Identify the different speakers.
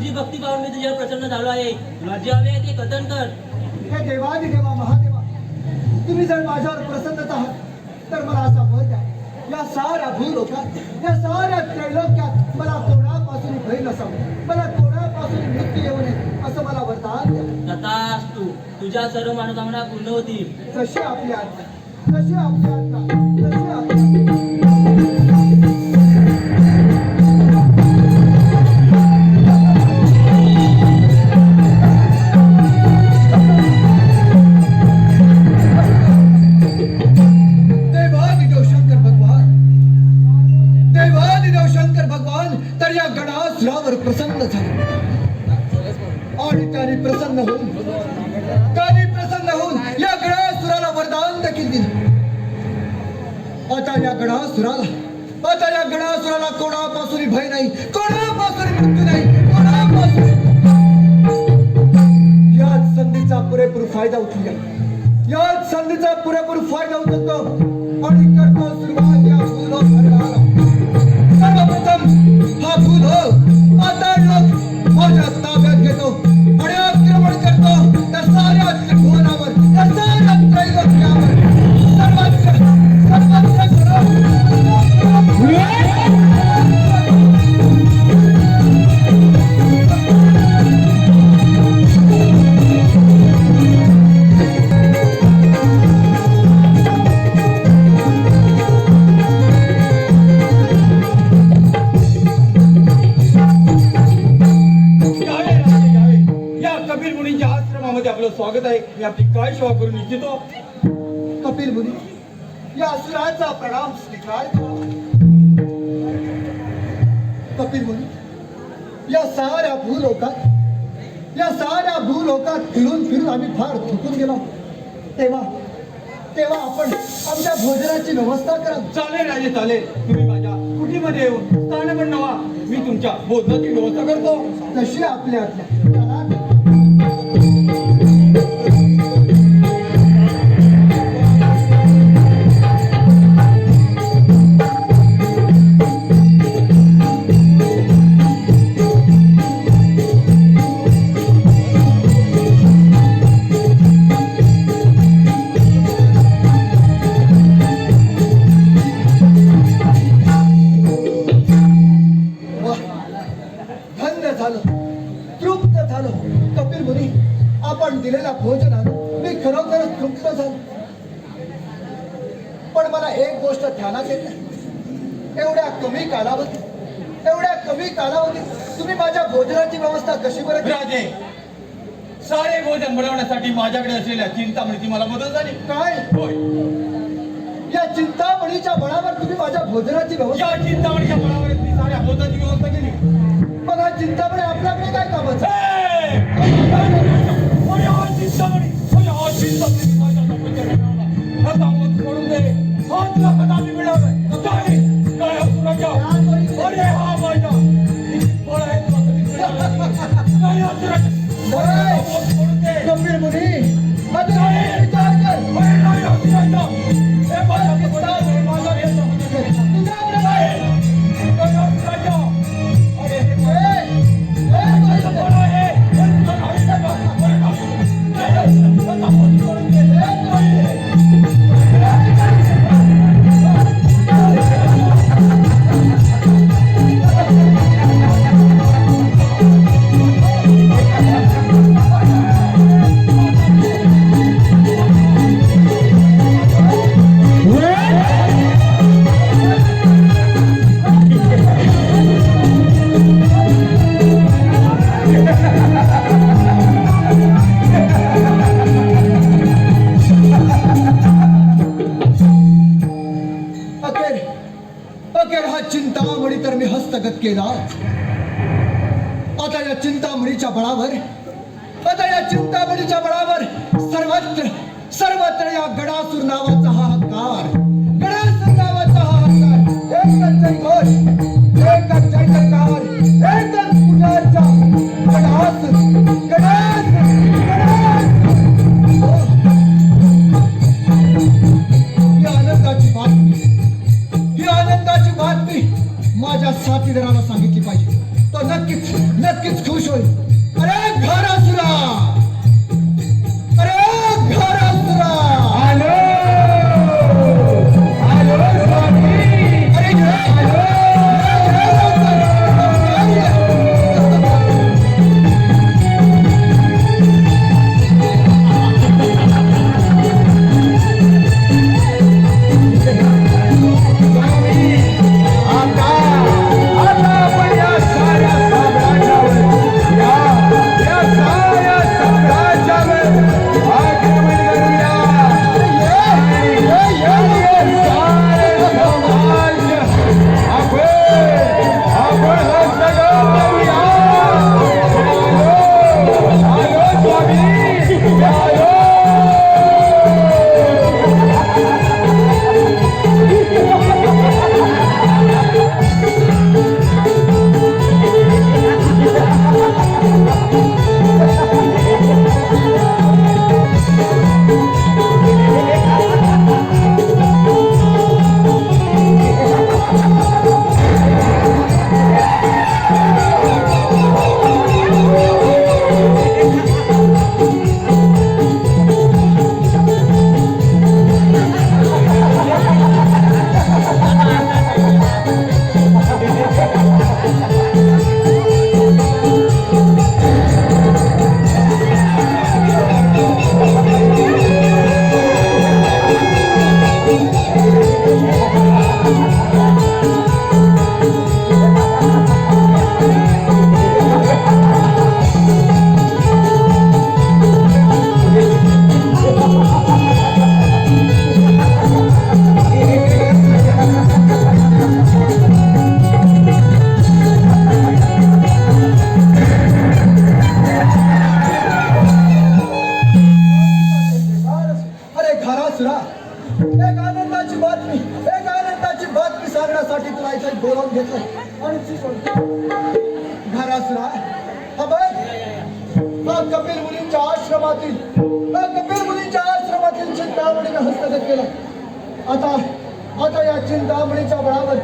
Speaker 1: तुझी भक्ती पाहून मी तुझ्यावर प्रसन्न झालो आहे जे हवे ते कथन कर।
Speaker 2: हे देवादी देवा महादेवा तुम्ही जर माझ्यावर प्रसन्नच आहात तर मला असा वर द्या. या साऱ्या भूलोकात या साऱ्या त्रैलोक्यात मला कोणापासून भय नसावं? मला कोणापासून मृत्यू येऊ नये असं मला वरदान द्या.
Speaker 1: तथाच तू तुझ्या सर्व मनोकामना पूर्ण होतील.
Speaker 2: जशी आपली आज्ञा जशी आपली आज्ञा आणि त्याने प्रसन्न होऊन त्याने प्रसन्न होऊन या गणासुराला वरदान देखील दिले. आता या गणासुराला आता या गणासुराला कोणापासून भय नाही कोणापासून मृत्यू नाही कोणापासून याच संधीचा पुरेपूर फायदा उचलूया याच संधीचा पुरेपूर फायदा उचलतो आणि करतो सुरुवात या भूलोक सर्वप्रथम हा भूलोक आता
Speaker 3: मुनींच्या आश्रमामध्ये आपलं स्वागत आहे. मी आपली काय सेवा करून इच्छितो
Speaker 2: कपिल मुनी या असुराचा प्रणाम स्वीकार करा. कपिल मुनी या साऱ्या भूलोकात या साऱ्या भूलोकात फिरून फिरून आम्ही फार थुकून गेलो. तेव्हा तेव्हा आपण आमच्या भोजनाची व्यवस्था करा.
Speaker 3: चालेल राजे चालेल. तुम्ही माझ्या कुटीमध्ये येऊन स्थान पण नवा मी तुमच्या भोजनाची व्यवस्था करतो.
Speaker 2: तशी आपल्या तृप्त झालो. पण मला एक गोष्ट ध्यानात येत नाही. एवढ्या कमी कालावधीत एवढ्या कमी कालावधीत तुम्ही माझ्या भोजनाची व्यवस्था कशी बरं केली?
Speaker 3: राजे सारे भोजन बनवण्यासाठी माझ्याकडे असलेल्या चिंतामणीची मला मदत झाली.
Speaker 2: काय?
Speaker 3: होय.
Speaker 2: या चिंतामणीच्या बळावर तुम्ही माझ्या भोजनाची व्यवस्था
Speaker 3: या चिंतामणीच्या बळावर मी साऱ्या भोजनाची व्यवस्था केली.
Speaker 2: पण हा चिंतामणी आपल्याकडे काय कामाचं?
Speaker 3: चिंतामणी? चिंतामणी?
Speaker 2: अखेर हा चिंतामणी तर मी हस्तगत केला आता या चिंतामणीच्या बळावर आता या चिंतामणीच्या बळावर सर्वत्र सर्वत्र या गडासूर नावाचा हा हकार. माझ्या साथीदाराला सांगितली पाहिजे. तो नक्कीच नक्कीच खुश होईल. अरे घरासुरा आश्रमातील कपिल मुलींच्या आश्रमातील चिंतामणीने हस्तगत केला. आता आता या चिंतामणीच्या बळावर